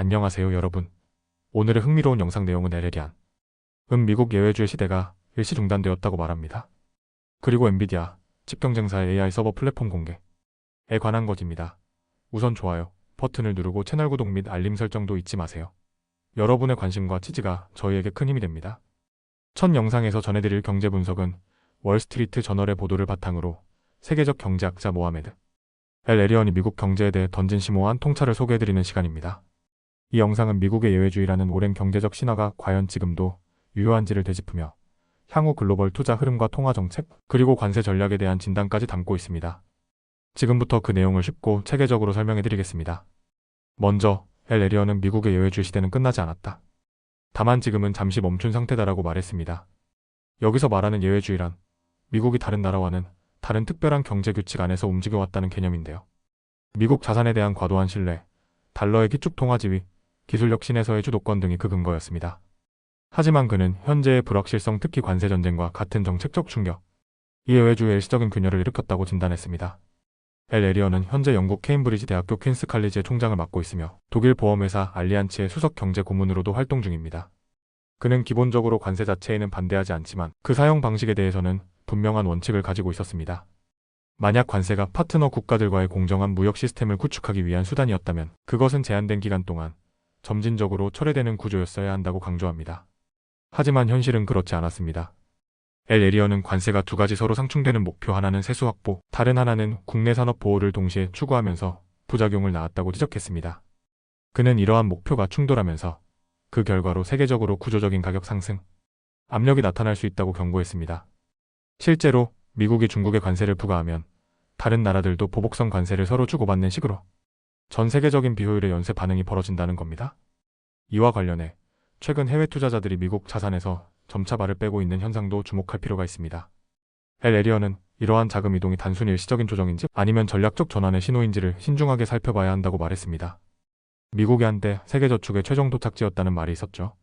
안녕하세요 여러분. 오늘의 흥미로운 영상 내용은 에레리안. 은 미국 예외주의 시대가 일시 중단되었다고 말합니다. 그리고 엔비디아, 칩 경쟁사의 AI 서버 플랫폼 공개에 관한 것입니다. 우선 좋아요 버튼을 누르고 채널 구독 및 알림 설정도 잊지 마세요. 여러분의 관심과 지지가 저희에게 큰 힘이 됩니다. 첫 영상에서 전해드릴 경제 분석은 월스트리트 저널의 보도를 바탕으로 세계적 경제학자 모하메드 엘 에리언이 미국 경제에 대해 던진 심오한 통찰을 소개해드리는 시간입니다. 이 영상은 미국의 예외주의라는 오랜 경제적 신화가 과연 지금도 유효한지를 되짚으며 향후 글로벌 투자 흐름과 통화 정책, 그리고 관세 전략에 대한 진단까지 담고 있습니다. 지금부터 그 내용을 쉽고 체계적으로 설명해 드리겠습니다. 먼저, 엘 에리언은 미국의 예외주의 시대는 끝나지 않았다. 다만 지금은 잠시 멈춘 상태다라고 말했습니다. 여기서 말하는 예외주의란 미국이 다른 나라와는 다른 특별한 경제 규칙 안에서 움직여왔다는 개념인데요. 미국 자산에 대한 과도한 신뢰, 달러의 기축 통화 지위, 기술 혁신에서의 주도권 등이 그 근거였습니다. 하지만 그는 현재의 불확실성 특히 관세 전쟁과 같은 정책적 충격, 이 예외주의 일시적인 균열을 일으켰다고 진단했습니다. 엘 에리언은 현재 영국 케임브리지 대학교 퀸스 칼리지의 총장을 맡고 있으며 독일 보험회사 알리안츠의 수석 경제 고문으로도 활동 중입니다. 그는 기본적으로 관세 자체에는 반대하지 않지만 그 사용 방식에 대해서는 분명한 원칙을 가지고 있었습니다. 만약 관세가 파트너 국가들과의 공정한 무역 시스템을 구축하기 위한 수단이었다면 그것은 제한된 기간 동안 점진적으로 철회되는 구조였어야 한다고 강조합니다. 하지만 현실은 그렇지 않았습니다. 엘 에리언은 관세가 두 가지 서로 상충되는 목표 하나는 세수 확보, 다른 하나는 국내 산업 보호를 동시에 추구하면서 부작용을 낳았다고 지적했습니다. 그는 이러한 목표가 충돌하면서 그 결과로 세계적으로 구조적인 가격 상승, 압력이 나타날 수 있다고 경고했습니다. 실제로 미국이 중국에 관세를 부과하면 다른 나라들도 보복성 관세를 서로 주고받는 식으로 전 세계적인 비효율의 연쇄 반응이 벌어진다는 겁니다. 이와 관련해 최근 해외 투자자들이 미국 자산에서 점차 발을 빼고 있는 현상도 주목할 필요가 있습니다. 엘 에리언은 이러한 자금 이동이 단순히 일시적인 조정인지 아니면 전략적 전환의 신호인지를 신중하게 살펴봐야 한다고 말했습니다. 미국이 한때 세계 저축의 최종 도착지였다는 말이 있었죠.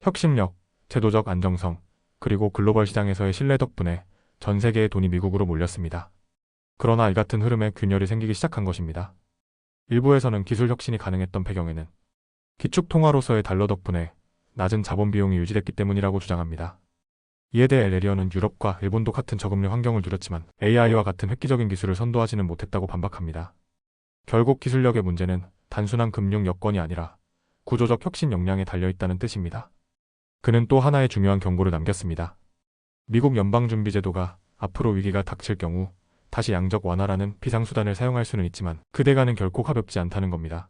혁신력, 제도적 안정성, 그리고 글로벌 시장에서의 신뢰 덕분에 전 세계의 돈이 미국으로 몰렸습니다. 그러나 이 같은 흐름에 균열이 생기기 시작한 것입니다. 일부에서는 기술 혁신이 가능했던 배경에는 기축 통화로서의 달러 덕분에 낮은 자본 비용이 유지됐기 때문이라고 주장합니다. 이에 대해 엘레리언은 유럽과 일본도 같은 저금리 환경을 누렸지만 AI와 같은 획기적인 기술을 선도하지는 못했다고 반박합니다. 결국 기술력의 문제는 단순한 금융 여건이 아니라 구조적 혁신 역량에 달려있다는 뜻입니다. 그는 또 하나의 중요한 경고를 남겼습니다. 미국 연방준비제도가 앞으로 위기가 닥칠 경우 다시 양적 완화라는 비상수단을 사용할 수는 있지만 그 대가는 결코 가볍지 않다는 겁니다.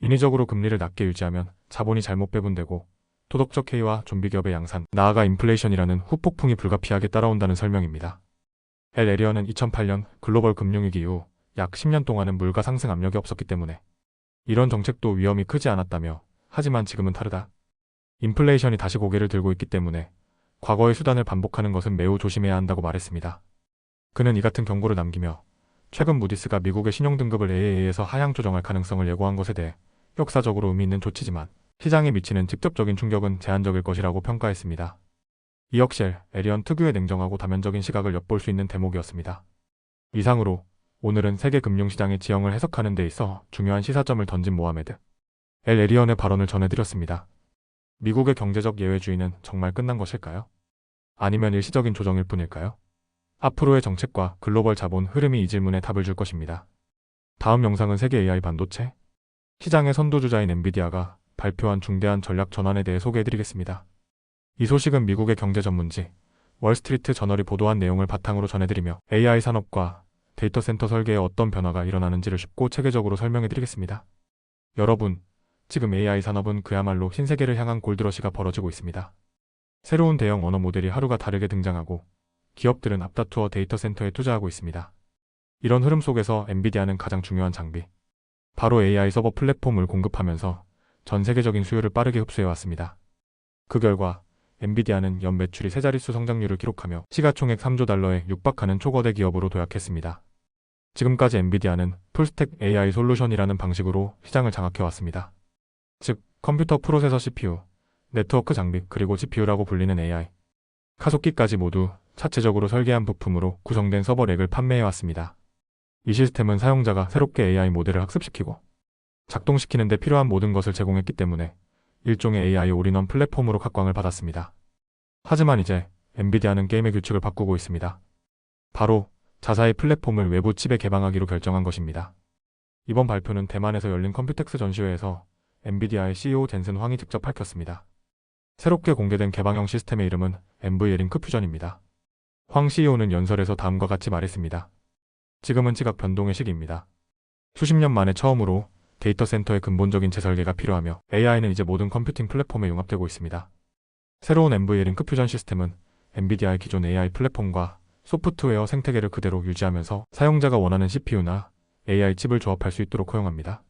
인위적으로 금리를 낮게 유지하면 자본이 잘못 배분되고 도덕적 해이와 좀비 기업의 양산, 나아가 인플레이션이라는 후폭풍이 불가피하게 따라온다는 설명입니다. 엘 에리언은 2008년 글로벌 금융위기 이후 약 10년 동안은 물가 상승 압력이 없었기 때문에 이런 정책도 위험이 크지 않았다며 하지만 지금은 다르다. 인플레이션이 다시 고개를 들고 있기 때문에 과거의 수단을 반복하는 것은 매우 조심해야 한다고 말했습니다. 그는 이 같은 경고를 남기며 최근 무디스가 미국의 신용등급을 AA에서 하향 조정할 가능성을 예고한 것에 대해 역사적으로 의미 있는 조치지만 시장에 미치는 직접적인 충격은 제한적일 것이라고 평가했습니다. 이 역시 에리언 특유의 냉정하고 다면적인 시각을 엿볼 수 있는 대목이었습니다. 이상으로 오늘은 세계 금융시장의 지형을 해석하는 데 있어 중요한 시사점을 던진 모하메드 엘 에리언의 발언을 전해드렸습니다. 미국의 경제적 예외주의는 정말 끝난 것일까요? 아니면 일시적인 조정일 뿐일까요? 앞으로의 정책과 글로벌 자본 흐름이 이 질문에 답을 줄 것입니다. 다음 영상은 세계 AI 반도체 시장의 선두주자인 엔비디아가 발표한 중대한 전략 전환에 대해 소개해드리겠습니다. 이 소식은 미국의 경제 전문지 월스트리트 저널이 보도한 내용을 바탕으로 전해드리며 AI 산업과 데이터 센터 설계에 어떤 변화가 일어나는지를 쉽고 체계적으로 설명해드리겠습니다. 여러분, 지금 AI 산업은 그야말로 신세계를 향한 골드러시가 벌어지고 있습니다. 새로운 대형 언어 모델이 하루가 다르게 등장하고 기업들은 앞다투어 데이터 센터에 투자하고 있습니다. 이런 흐름 속에서 엔비디아는 가장 중요한 장비, 바로 AI 서버 플랫폼을 공급하면서 전 세계적인 수요를 빠르게 흡수해왔습니다. 그 결과 엔비디아는 연 매출이 세 자릿수 성장률을 기록하며 시가총액 3조 달러에 육박하는 초거대 기업으로 도약했습니다. 지금까지 엔비디아는 풀스택 AI 솔루션이라는 방식으로 시장을 장악해왔습니다. 즉, 컴퓨터 프로세서 CPU, 네트워크 장비, 그리고 GPU라고 불리는 AI, 가속기까지 모두 차체적으로 설계한 부품으로 구성된 서버 렉을 판매해왔습니다. 이 시스템은 사용자가 새롭게 AI 모델을 학습시키고 작동시키는 데 필요한 모든 것을 제공했기 때문에 일종의 AI 올인원 플랫폼으로 각광을 받았습니다. 하지만 이제 엔비디아는 게임의 규칙을 바꾸고 있습니다. 바로 자사의 플랫폼을 외부 칩에 개방하기로 결정한 것입니다. 이번 발표는 대만에서 열린 컴퓨텍스 전시회에서 엔비디아의 CEO 젠슨 황이 직접 밝혔습니다. 새롭게 공개된 개방형 시스템의 이름은 NVLink 퓨전입니다. 황 CEO는 연설에서 다음과 같이 말했습니다. 지금은 지각 변동의 시기입니다. 수십 년 만에 처음으로 데이터 센터의 근본적인 재설계가 필요하며 AI는 이제 모든 컴퓨팅 플랫폼에 융합되고 있습니다. 새로운 NVLink 링크 퓨전 시스템은 엔비디아의 기존 AI 플랫폼과 소프트웨어 생태계를 그대로 유지하면서 사용자가 원하는 CPU나 AI 칩을 조합할 수 있도록 허용합니다.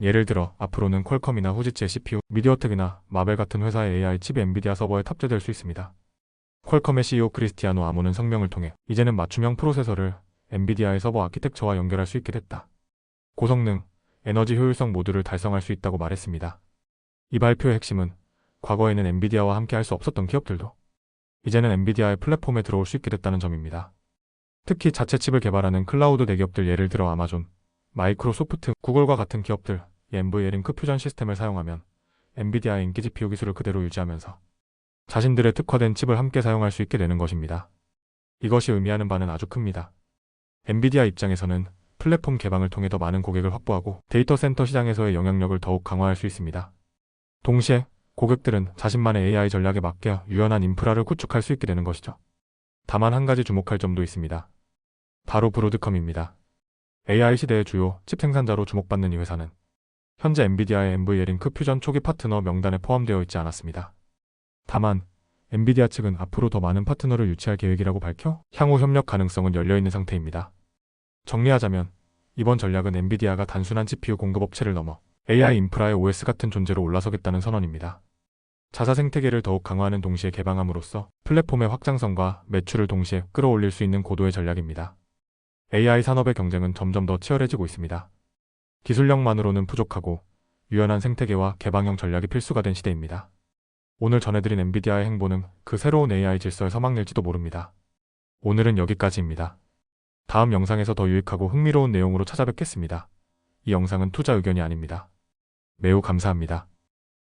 예를 들어 앞으로는 퀄컴이나 후지츠의 CPU, 미디어텍이나 마벨 같은 회사의 AI 칩이 엔비디아 서버에 탑재될 수 있습니다. 퀄컴의 CEO 크리스티아노 아모는 성명을 통해 이제는 맞춤형 프로세서를 엔비디아의 서버 아키텍처와 연결할 수 있게 됐다. 고성능, 에너지 효율성 모두를 달성할 수 있다고 말했습니다. 이 발표의 핵심은 과거에는 엔비디아와 함께 할 수 없었던 기업들도 이제는 엔비디아의 플랫폼에 들어올 수 있게 됐다는 점입니다. 특히 자체 칩을 개발하는 클라우드 대기업들 예를 들어 아마존, 마이크로소프트, 구글과 같은 기업들 이 NVLink 퓨전 시스템을 사용하면 엔비디아의 인기 GPU 기술을 그대로 유지하면서 자신들의 특화된 칩을 함께 사용할 수 있게 되는 것입니다. 이것이 의미하는 바는 아주 큽니다. 엔비디아 입장에서는 플랫폼 개방을 통해 더 많은 고객을 확보하고 데이터 센터 시장에서의 영향력을 더욱 강화할 수 있습니다. 동시에 고객들은 자신만의 AI 전략에 맞게 유연한 인프라를 구축할 수 있게 되는 것이죠. 다만 한 가지 주목할 점도 있습니다. 바로 브로드컴입니다. AI 시대의 주요 칩 생산자로 주목받는 이 회사는 현재 엔비디아의 NVLink 퓨전 초기 파트너 명단에 포함되어 있지 않았습니다. 다만 엔비디아 측은 앞으로 더 많은 파트너를 유치할 계획이라고 밝혀 향후 협력 가능성은 열려 있는 상태입니다. 정리하자면 이번 전략은 엔비디아가 단순한 GPU 공급 업체를 넘어 AI 인프라의 OS 같은 존재로 올라서겠다는 선언입니다. 자사 생태계를 더욱 강화하는 동시에 개방함으로써 플랫폼의 확장성과 매출을 동시에 끌어올릴 수 있는 고도의 전략입니다. AI 산업의 경쟁은 점점 더 치열해지고 있습니다. 기술력만으로는 부족하고 유연한 생태계와 개방형 전략이 필수가 된 시대입니다. 오늘 전해드린 엔비디아의 행보는 그 새로운 AI 질서의 서막일지도 모릅니다. 오늘은 여기까지입니다. 다음 영상에서 더 유익하고 흥미로운 내용으로 찾아뵙겠습니다. 이 영상은 투자 의견이 아닙니다. 매우 감사합니다.